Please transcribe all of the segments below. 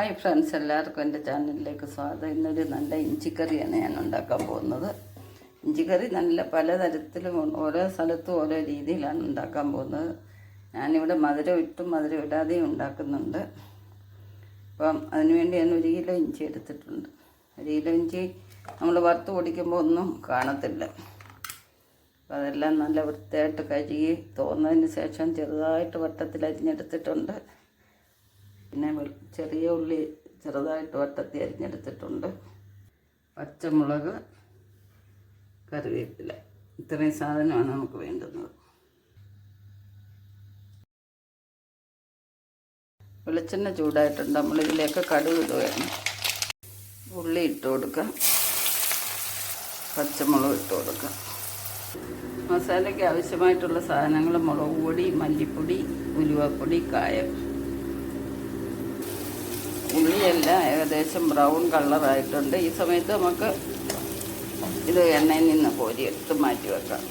Hi friends എല്ലാവർക്കും എന്റെ ചാനലിലേക്ക് സ്വാഗതം. ഇന്നൊരു നല്ല ഇഞ്ചിക്കറിയാണ് ഞാൻ ഉണ്ടാക്കാൻ പോകുന്നത്. ഇഞ്ചിക്കറി നല്ല പലതരത്തിലും. ഓരോ സ്ഥലത്തും ഓരോ രീതിയിലാണ് ഉണ്ടാക്കാൻ പോകുന്നത്. ഞാനിവിടെ മധുരം ഇട്ടും മധുരം ഇടാതെയും ഉണ്ടാക്കുന്നുണ്ട്. അപ്പം അതിനുവേണ്ടി ഞാൻ ഒരു കിലോ ഇഞ്ചി എടുത്തിട്ടുണ്ട്. ഒരു കിലോ ഇഞ്ചി നമ്മൾ വറുത്ത് പൊടിക്കുമ്പോൾ ഒന്നും കാണത്തില്ല. അപ്പം അതെല്ലാം നല്ല വൃത്തിയായിട്ട് കഴുകി തോന്നതിന് ശേഷം ചെറുതായിട്ട് വട്ടത്തിൽ അരിഞ്ഞെടുത്തിട്ടുണ്ട്. പിന്നെ ചെറിയ ഉള്ളി ചെറുതായിട്ട് വട്ടത്തി അരിഞ്ഞെടുത്തിട്ടുണ്ട്. പച്ചമുളക് കറിവേപ്പില. ഇത്രയും സാധനമാണ് നമുക്ക് വേണ്ടുന്നത്. വെളിച്ചെണ്ണ ചൂടായിട്ടുണ്ട്. നമ്മൾ ഇതിലേക്ക് കടുക് ഇടുകയാണ്. ഉള്ളി ഇട്ട് കൊടുക്കുക പച്ചമുളക് ഇട്ട് കൊടുക്കുക മസാലയ്ക്ക് ആവശ്യമായിട്ടുള്ള സാധനങ്ങൾ മുളക് പൊടി മല്ലിപ്പൊടി ഉലുവപ്പൊടി കായം. ഉള്ളിയെല്ലാം ഏകദേശം ബ്രൗൺ കളറായിട്ടുണ്ട് ഈ സമയത്ത് നമുക്ക് ഇത് എണ്ണയിൽ നിന്ന് കോരി എടുത്ത് മാറ്റി വെക്കാം.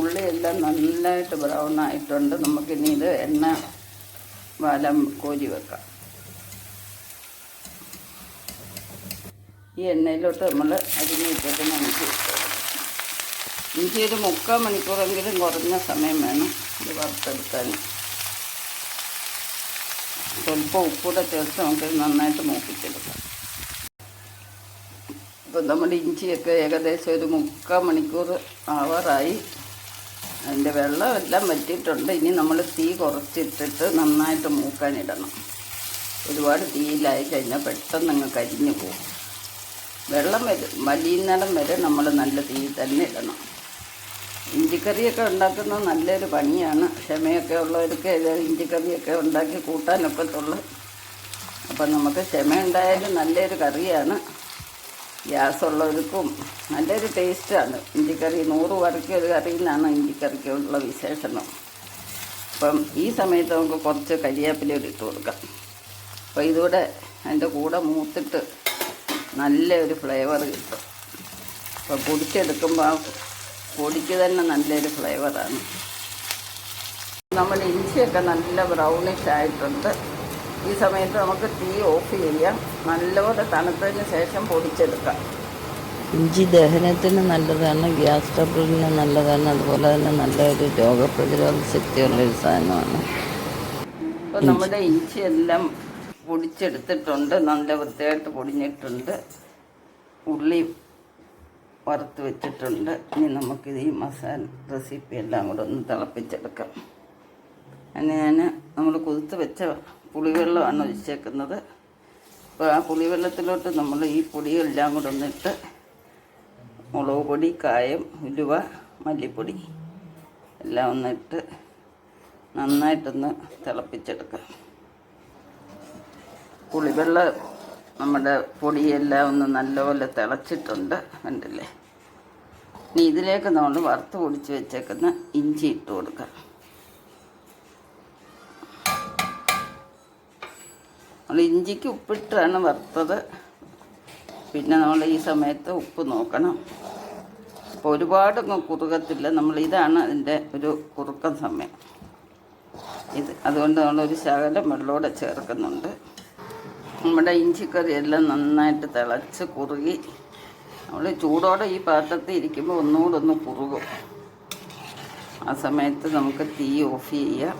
ഉള്ളിയെല്ലാം നല്ലതായിട്ട് ബ്രൗൺ ആയിട്ടുണ്ട്. നമുക്കിനി ഇത് എണ്ണ വലം കോരി വെക്കാം. ഈ എണ്ണയിലോട്ട് നമ്മൾ അരിഞ്ഞ് വെച്ചിട്ട് നമുക്ക് ഇഞ്ചി ഒരു മുക്കാൽ മണിക്കൂറെങ്കിലും കുറഞ്ഞ സമയം വേണം ഇത് വറുത്തെടുക്കാൻ. സ്വല്പം ഉപ്പൂടെ ചേർത്ത് നമുക്ക് നന്നായിട്ട് മൂപ്പിച്ചെടുക്കാം. ഇപ്പം നമ്മുടെ ഇഞ്ചിയൊക്കെ ഏകദേശം ഒരു മുക്കാൽ മണിക്കൂർ ആവാറായി. അതിന്റെ വെള്ളം എല്ലാം വറ്റിയിട്ടുണ്ട്. ഇനി നമ്മൾ തീ കുറച്ചിട്ടിട്ട് നന്നായിട്ട് മൂക്കാനിടണം ഒരുപാട് തീയിലായി കഴിഞ്ഞാൽ പെട്ടെന്ന് അങ്ങ് കരിഞ്ഞു പോകും. വെള്ളം വരും. വലിയുന്നിടം വരെ നമ്മൾ നല്ല തീയിൽ തന്നെ ഇടണം. ഇഞ്ചിക്കറിയൊക്കെ ഉണ്ടാക്കുന്നത് നല്ലൊരു പണിയാണ്. ക്ഷമയൊക്കെ ഉള്ളവർക്ക് ഇഞ്ചിക്കറിയൊക്കെ ഉണ്ടാക്കി കൂട്ടാനൊക്കത്തുള്ളു അപ്പം നമുക്ക് ക്ഷമ ഉണ്ടായാലും നല്ലൊരു കറിയാണ്. ഗ്യാസ് ഉള്ളവർക്കും നല്ലൊരു ടേസ്റ്റാണ്. ഇഞ്ചിക്കറി നൂറ് വരയ്ക്ക് ഒരു കറിയിൽ നിന്നാണ് ഇഞ്ചിക്കറിക്കുള്ള വിശേഷണം. അപ്പം ഈ സമയത്ത് നമുക്ക് കുറച്ച് കരിവേപ്പില കൂടി ഇട്ട് കൊടുക്കാം. അപ്പോൾ ഇതൂടെ അതിന്റെ കൂടെ മൂത്തിട്ട് നല്ലൊരു ഫ്ലേവർ കിട്ടും. അപ്പോൾ പൊടിച്ചെടുക്കുമ്പോൾ പൊടിക്ക് തന്നെ നല്ലൊരു ഫ്ലേവറാണ്. നമ്മൾ ഇഞ്ചിയൊക്കെ നല്ല ബ്രൗണിഷ് ആയിട്ടുണ്ട്. ഈ സമയത്ത് നമുക്ക് തീ ഓഫ് ചെയ്യാം. നല്ലപോലെ തണുത്തതിന് ശേഷം പൊടിച്ചെടുക്കാം. ഇഞ്ചി ദഹനത്തിന് നല്ലതാണ് ഗ്യാസ് ട്രബിളിന് നല്ലതാണ് അതുപോലെ തന്നെ നല്ലൊരു രോഗപ്രതിരോധ ശക്തിയുള്ളൊരു സാധനമാണ്. അപ്പോൾ നമ്മുടെ ഇഞ്ചി എല്ലാം പൊടിച്ചെടുത്തിട്ടുണ്ട്. നല്ല വൃത്തിയായിട്ട് പൊടിഞ്ഞിട്ടുണ്ട്. ഉള്ളി വറുത്ത് വെച്ചിട്ടുണ്ട്. ഇനി നമുക്കിത് ഈ മസാല റെസിപ്പി എല്ലാം കൂടെ ഒന്ന് തിളപ്പിച്ചെടുക്കാം. അങ്ങനെ ഞാൻ നമ്മൾ കുതിർത്ത് വെച്ച പുളിവെള്ളമാണ് ഒഴിച്ചേക്കുന്നത്. അപ്പോൾ ആ പുളിവെള്ളത്തിലോട്ട് നമ്മൾ ഈ പൊടിയെല്ലാം കൂടെ ഒന്നിട്ട് മുളക് പൊടി കായം ഉലുവ മല്ലിപ്പൊടി എല്ലാം ഒന്നിട്ട് നന്നായിട്ടൊന്ന് തിളപ്പിച്ചെടുക്കാം. പുളിവെള്ളം നമ്മുടെ പൊടിയെല്ലാം ഒന്ന് നല്ലപോലെ തിളച്ചിട്ടുണ്ട് കണ്ടില്ലേ? ഇനി ഇതിലേക്ക് നമ്മൾ വറുത്ത് പൊടിച്ച് വെച്ചേക്കുന്ന ഇഞ്ചി ഇട്ട് കൊടുക്കുക നമ്മൾ ഇഞ്ചിക്ക് ഉപ്പിട്ടാണ് വറുത്തത്. പിന്നെ നമ്മൾ ഈ സമയത്ത് ഉപ്പ് നോക്കണം. അപ്പോൾ ഒരുപാട് കുറുകത്തില്ല. നമ്മൾ ഇതാണ് അതിന്റെ ഒരു കുറുക്കം സമയം. ഇത് അതുകൊണ്ട് നമ്മളൊരു ശകലം വെള്ളോടെ ചേർക്കുന്നുണ്ട്. നമ്മുടെ ഇഞ്ചിക്കറി എല്ലാം നന്നായിട്ട് തിളച്ച് കുറുകി. നമ്മൾ ചൂടോടെ ഈ പാത്രത്തിൽ ഇരിക്കുമ്പോൾ ഒന്നുകൂടെ ഒന്ന് കുറുകും. ആ സമയത്ത് നമുക്ക് തീ ഓഫ് ചെയ്യാം.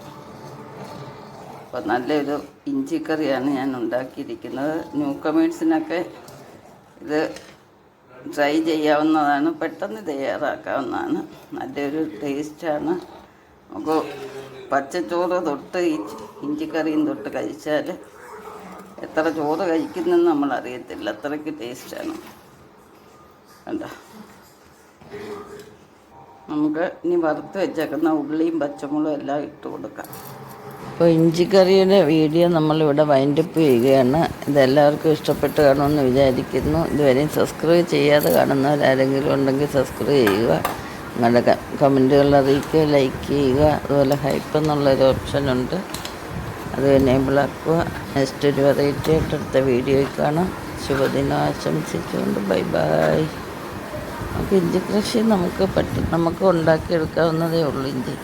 അപ്പോൾ നല്ലൊരു ഇഞ്ചിക്കറിയാണ് ഞാൻ ഉണ്ടാക്കിയിരിക്കുന്നത്. ന്യൂ കമേഴ്സിനൊക്കെ ഇത് ട്രൈ ചെയ്യാവുന്നതാണ് പെട്ടെന്ന് തയ്യാറാക്കാവുന്നതാണ്. നല്ലൊരു ടേസ്റ്റാണ്. നമുക്ക് പച്ചച്ചോറ് തൊട്ട് ഇഞ്ചിക്കറിയും തൊട്ട് കഴിച്ചാൽ എത്ര ചോറ് കഴിക്കുന്നെന്ന് നമ്മൾ അറിയത്തില്ല അത്രയ്ക്ക് ടേസ്റ്റാണ്. കണ്ട? നമുക്ക് ഇനി വറുത്ത് വെച്ചേക്കുന്ന ഉള്ളിയും പച്ചമുളകും എല്ലാം ഇട്ട് കൊടുക്കാം. അപ്പോൾ ഇഞ്ചിക്കറിയുടെ വീഡിയോ നമ്മളിവിടെ വൈൻഡപ്പ് ചെയ്യുകയാണ്. ഇതെല്ലാവർക്കും ഇഷ്ടപ്പെട്ട് കാണുമെന്ന് വിചാരിക്കുന്നു. ഇതുവരെയും സബ്സ്ക്രൈബ് ചെയ്യാതെ കാണുന്നവരാരെങ്കിലും ഉണ്ടെങ്കിൽ സബ്സ്ക്രൈബ് ചെയ്യുക. നിങ്ങളുടെ കമന്റുകൾ അറിയിക്കുക ലൈക്ക് ചെയ്യുക. അതുപോലെ ഹൈപ്പ് എന്നുള്ളൊരു ഓപ്ഷനുണ്ട് അത് എനേബിൾ ആക്കുക. നെക്സ്റ്റ് ഒരു വെറൈറ്റി ആയിട്ട് അടുത്ത വീഡിയോയിൽ കാണാം. ശുഭദിനം ആശംസിച്ചുകൊണ്ട് ബൈ ബൈ നമുക്ക് ഇഞ്ചി കൃഷി നമുക്ക് പറ്റും നമുക്ക് ഉണ്ടാക്കിയെടുക്കാവുന്നതേ ഉള്ളൂ ഇഞ്ചി.